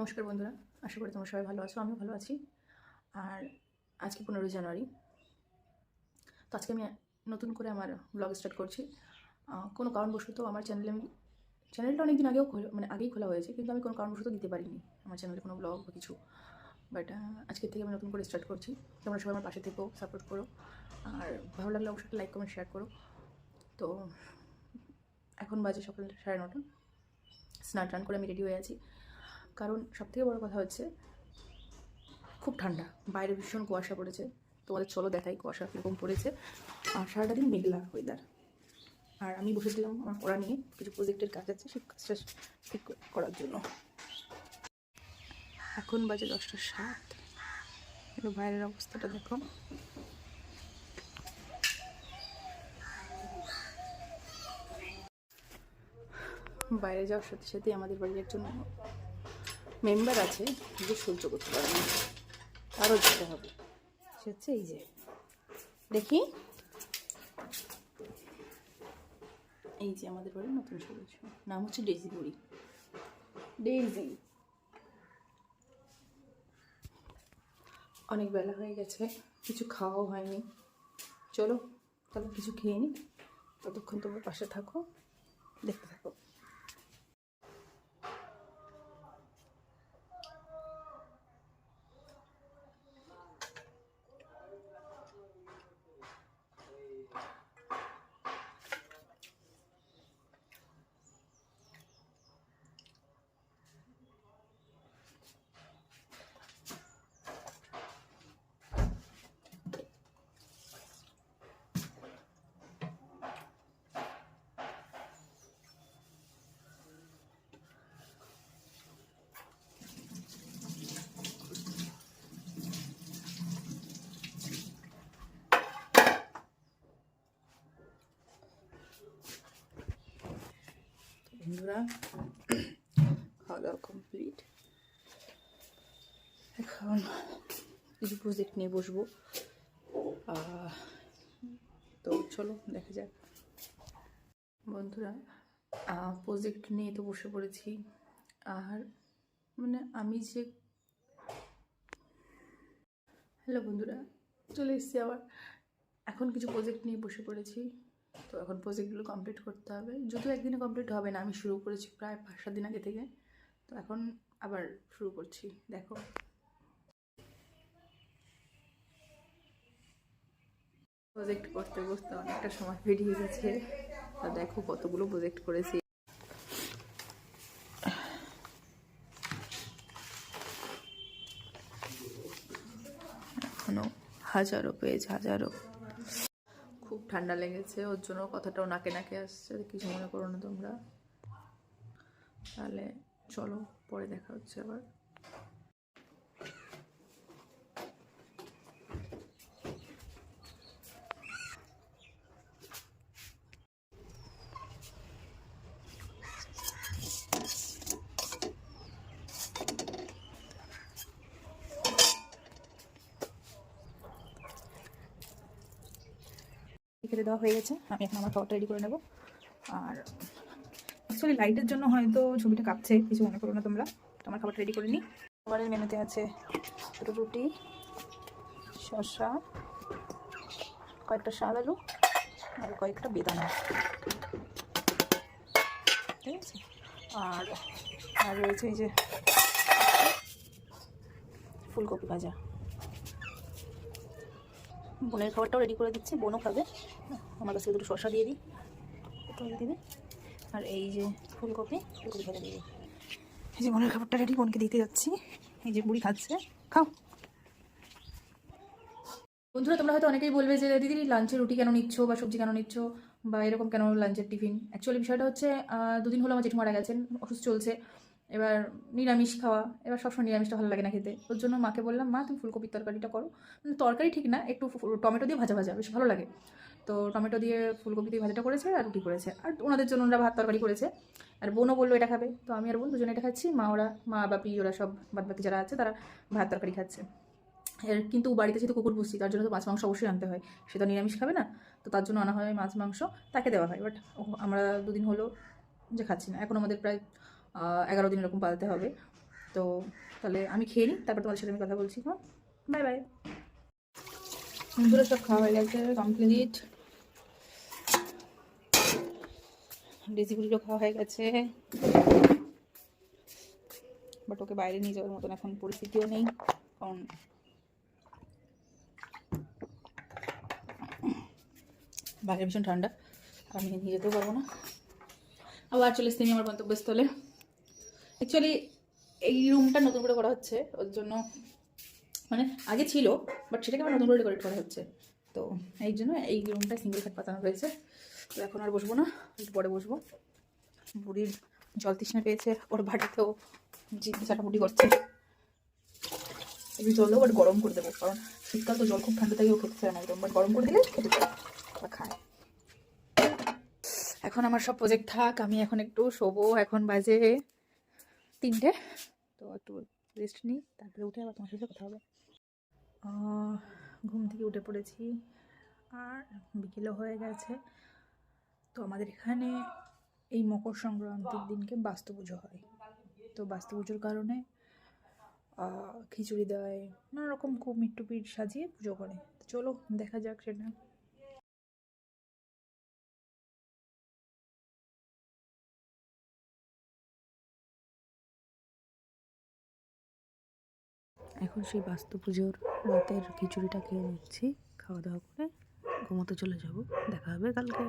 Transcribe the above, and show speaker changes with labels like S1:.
S1: নমস্কার বন্ধুরা, আশা করি তোমরা সবাই ভালো আছো, আমিও ভালো আছি। আর আজকে পনেরোই জানুয়ারি। তো আজকে আমি নতুন করে আমার ব্লগ স্টার্ট করছি। কোনো কারণবশত আমার চ্যানেলে আমি চ্যানেলটা অনেক দিন আগেও মানে আগেই খোলা হয়েছে, কিন্তু আমি কোনো কারণবশত দিতে পারিনি আমার চ্যানেলে কোনো ব্লগ বা কিছু। বাট আজকের থেকে আমি নতুন করে স্টার্ট করছি। তোমরা সবাই আমার পাশে থেকেও সাপোর্ট করো। আর ভালো লাগলে অবশ্যই লাইক কমেন্ট শেয়ার করো। তো এখন বাজে সকাল সাড়ে নটা। স্নান টান করে আমি রেডি হয়ে আছি। কারণ সবথেকে বড় কথা হচ্ছে, খুব ঠান্ডা। বাইরে ভীষণ কুয়াশা পড়েছে। তোমাদের চলো দেখাই কুয়াশা কীরকম পড়েছে। আর সারাটা দিন মেঘলা ওয়েদার আর আমি বসেছিলাম আমার পড়া নিয়ে, কিছু প্রজেক্টের কাজ আছে, সেই কাজটা ঠিক করার জন্য। এখন বাজে দশটা সাত। একটু বাইরের অবস্থাটা দেখো। বাইরে যাওয়ার সাথে সাথে আমাদের বাড়ির একজন মেম্বার আছে যে সহ্য করতে পারে না। আরও যেতে হবে। সে হচ্ছে এই যে, দেখি। এই যে আমাদের বাড়ির নতুন সদস্য। নাম হচ্ছে ডেজি বুড়ি। ডেইজি। অনেক বেলা হয়ে গেছে, কিছু খাওয়াও হয়নি। চলো, তাহলে কিছু খেয়ে নিই ততক্ষণ তোমার পাশে থাকো, দেখতে থাকো। বন্ধুরা। খাওয়া দাওয়া কমপ্লিট এখন কিছু প্রজেক্ট নিয়ে বসবো। তো চলো, দেখা যাক। বন্ধুরা প্রজেক্ট নিয়ে তো বসে পড়েছি। আর মানে আমি যে হ্যালো বন্ধুরা, চলে এসছি আবার। এখন কিছু প্রজেক্ট নিয়ে বসে পড়েছি। তো এখন প্রজেক্টগুলো কমপ্লিট করতে হবে। যদিও একদিনে কমপ্লিট হবে না, আমি শুরু করেছি প্রায় পাঁচ সাত দিন আগে থেকে। তো এখন আবার শুরু করছি, দেখো। প্রজেক্ট করতে বসতে অনেকটা সময় বেরিয়ে গেছে। তা দেখো কতগুলো প্রজেক্ট করেছি। এখনও হাজারো পেজ হাজারো ঠান্ডা লেগেছে, ওর জন্য কথাটাও নাকে নাকে আসছে কিছু মনে করো না তোমরা। তাহলে চলো, পরে দেখা হচ্ছে আবার। খেতে দেওয়া হয়ে গেছে। আমি এখন আমার খাবারটা রেডি করে নেব। আর অ্যাকচুয়ালি লাইটের জন্য হয়তো ছবিটা কাঁপছে, কিছু মনে করো না তোমরা। আমার খাবারটা রেডি করে নিই খাবারের মেনুতে আছে রুটি, শসা, কয়েকটা শাল আলু আর কয়েকটা বেদানা। ঠিক আছে? আর আর রয়েছে এই যে ফুলকপি ভাজা। বোনের খাবারটাও রেডি করে দিচ্ছি, বোনও খাবে। আমার কাছে দুটো শসা দিয়ে দিই। আগে দিবি। আর এই যে ফুলকপি ফুলকপি ভাজা দিয়ে এই যে বোনের খাবারটা রেডি বোনকে দিতে যাচ্ছি। এই যে বুড়ি খাচ্ছে। খাও। বন্ধুরা, তোমরা হয়তো অনেকেই বলবে যে, দিদি লাঞ্চে রুটি কেন নিচ্ছ বা সবজি কেন নিচ্ছ? বা এরকম কেন লাঞ্চের টিফিন অ্যাকচুয়ালি বিষয়টা হচ্ছে দুদিন হলো আমার জেঠু মারা গেছেন, অসুস্থ চলছে। এবার নিরামিষ খাওয়া, এবার সবসময় নিরামিষটা ভালো লাগে না খেতে। ওর জন্য মাকে বললাম, মা, তুমি ফুলকপির তরকারিটা করো। মানে তরকারি ঠিক না, একটু টমেটো দিয়ে ভাজা ভাজা, বেশ ভালো লাগে। তো টমেটো দিয়ে ফুলকপি দিয়ে ভাজাটা করেছে আর রুটি করেছে। আর ওনাদের জন্য ওরা ভাত তরকারি করেছে। আর বোনও বলল, এটা খাবে। তো আমি আর বোন দুজনে এটা খাচ্ছি। মা ওরা, মা, বাপি, ওরা সব বাদবাকি যারা আছে তারা ভাত তরকারি খাচ্ছে। এর কিন্তু বাড়িতে যেহেতু কুকুর পুষছি, তার জন্য তো মাছ, মাংস অবশ্যই আনতে হয়। সে তো নিরামিষ খাবে না, তো তার জন্য আনা হয় মাছ, মাংস, তাকে দেওয়া হয়। বাট আমরা দুদিন হলো যে খাচ্ছি না। এখন আমাদের প্রায় এগারো দিন এরকম পালাতে হবে। তো তাহলে আমি খেয়ে নিই, তারপর তোমাদের সাথে আমি কথা বলছি হ্যাঁ? বাই বাই সব খাওয়া হয়ে গেছে কমপ্লিট ডেজিগুলিরও খাওয়া হয়ে গেছে। বাট ওকে বাইরে নিয়ে যাওয়ার মতন এখন পরিস্থিতিও নেই, কারণ বাইরে ভীষণ ঠান্ডা আমি নিয়ে যেতেও পারব না। আবার চলে এসছি আমার গন্তব্যস্থলে। অ্যাকচুয়ালি এই রুমটা নতুন করে করা হচ্ছে, ওর জন্য মানে আগে ছিল বাট সেটাকে আবার নতুন করে ডেকোরেট করা হচ্ছে। তো এই জন্য এই রুমটা সিঙ্গেল খাট পাতানো রয়েছে তো এখন আর বসবো না, একটু পরে বসবো। বুড়ির জল তৃষ্ণা পেয়েছে, ওর বাটিতেও জিভে চাটাপুটি করছে। একটু জল দেবো বাট গরম করে দেবো, কারণ শীতকাল তো জল খুব ঠান্ডা থাকে ও খেতে চায় না একদম। বাট গরম করে দিলে খেতে চায় খায়। এখন আমার সব প্রজেক্ট থাক, আমি এখন একটু শোবো, এখন বাজে তিনটে। তো একটু রেস্ট নিই, তারপরে উঠে আবার তোমার সাথে কথা হবে। ঘুম থেকে উঠে পড়েছি। আর বিকেলও হয়ে গেছে। তো আমাদের এখানে এই মকর সংক্রান্তির দিনকে বাস্তু পুজো হয়। তো বাস্তু পুজোর কারণে খিচুড়ি দেয় নানা রকম কুমির টুপির সাজিয়ে পুজো করে। চলো দেখা যাক সেটা। এখন সেই বাস্তু পুজোর রাতের খিচুড়িটা খেয়ে নিচ্ছি, খাওয়া দাওয়া করে ঘুমোতে চলে যাব। দেখা হবে কালকে।